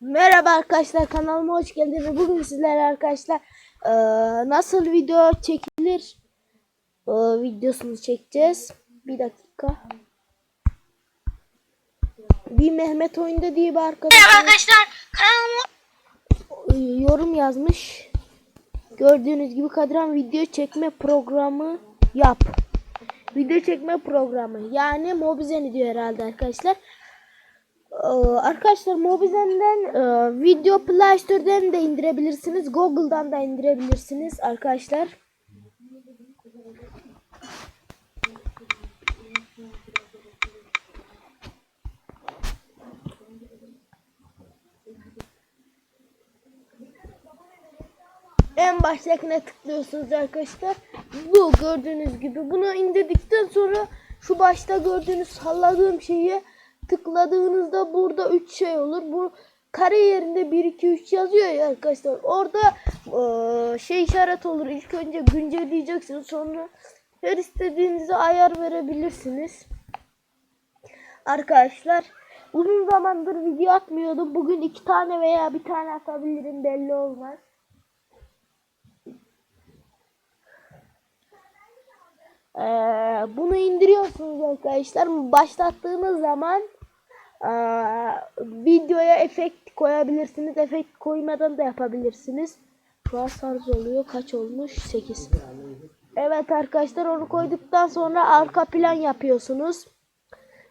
Merhaba arkadaşlar kanalıma hoş geldiniz. Bugün sizlerle arkadaşlar eee, nasıl video çekilir eee, videosunu çekeceğiz. Bir dakika. Bir Mehmet oyunda diye bir arkadaş arkadaşlar kanalıma yorum yazmış. Gördüğünüz gibi Kadran video çekme programı yap. Video çekme programı yani Mobizen'i diyor herhalde arkadaşlar. Ee, Arkadaşlar Mobizen'den e, Video Play Store'dan da indirebilirsiniz. Google'dan da indirebilirsiniz arkadaşlar. En baştakine tıklıyorsunuz arkadaşlar. Bu gördüğünüz gibi. Bunu indirdikten sonra şu başta gördüğünüz salladığım şeyi tıkladığınızda burada 3 şey olur. Bu kare yerinde 1 2 3 yazıyor ya arkadaşlar. Orada eee, şey işaret olur. İlk önce güncelleyeceksiniz. Sonra her istediğinize ayar verebilirsiniz. Arkadaşlar uzun zamandır video atmıyordum. Bugün iki tane veya bir tane atabilirim belli olmaz. Ee, bunu indiriyorsunuz arkadaşlar. Başlattığınız zaman ee, videoya efekt koyabilirsiniz. Efekt koymadan da yapabilirsiniz. Şu an sarz oluyor. Kaç olmuş? 8. Evet arkadaşlar onu koyduktan sonra arka plan yapıyorsunuz.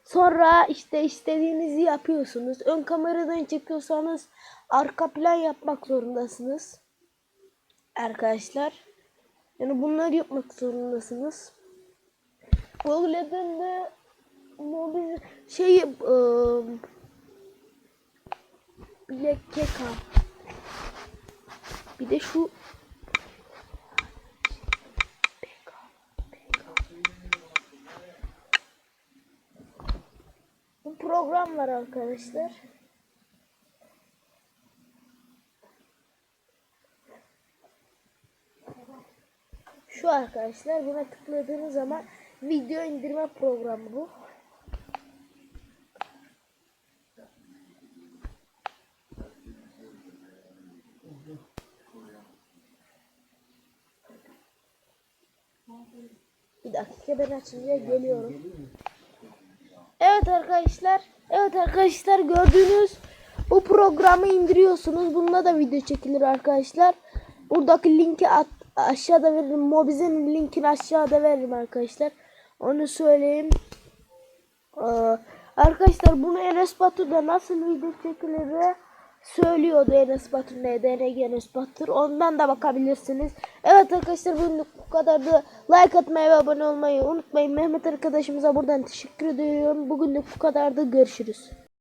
Sonra işte istediğinizi yapıyorsunuz. Ön kameradan çekiyorsanız arka plan yapmak zorundasınız. Arkadaşlar. Yani bunları yapmak zorundasınız. Google'den de mobil şey ıı, Black Keka. Bir de şu Bu program var arkadaşlar. Şu arkadaşlar buna tıkladığınız zaman video indirme programı bu. Bir dakika ben açınca geliyorum. Evet arkadaşlar. Evet arkadaşlar gördüğünüz bu programı indiriyorsunuz. Bununla da video çekilir arkadaşlar. Buradaki linki at, aşağıda veririm. Mobizen'in linkini aşağıda veririm arkadaşlar. Onu söyleyeyim. Ee, arkadaşlar bunu Enes Batur'da nasıl video çekilir söylüyordu Enes Batur ne DNG Enes Batur. Ondan da bakabilirsiniz. Evet arkadaşlar bugünlük bu kadardı. Like atmayı ve abone olmayı unutmayın. Mehmet arkadaşımıza buradan teşekkür ediyorum. Bugünlük bu kadardı. Görüşürüz.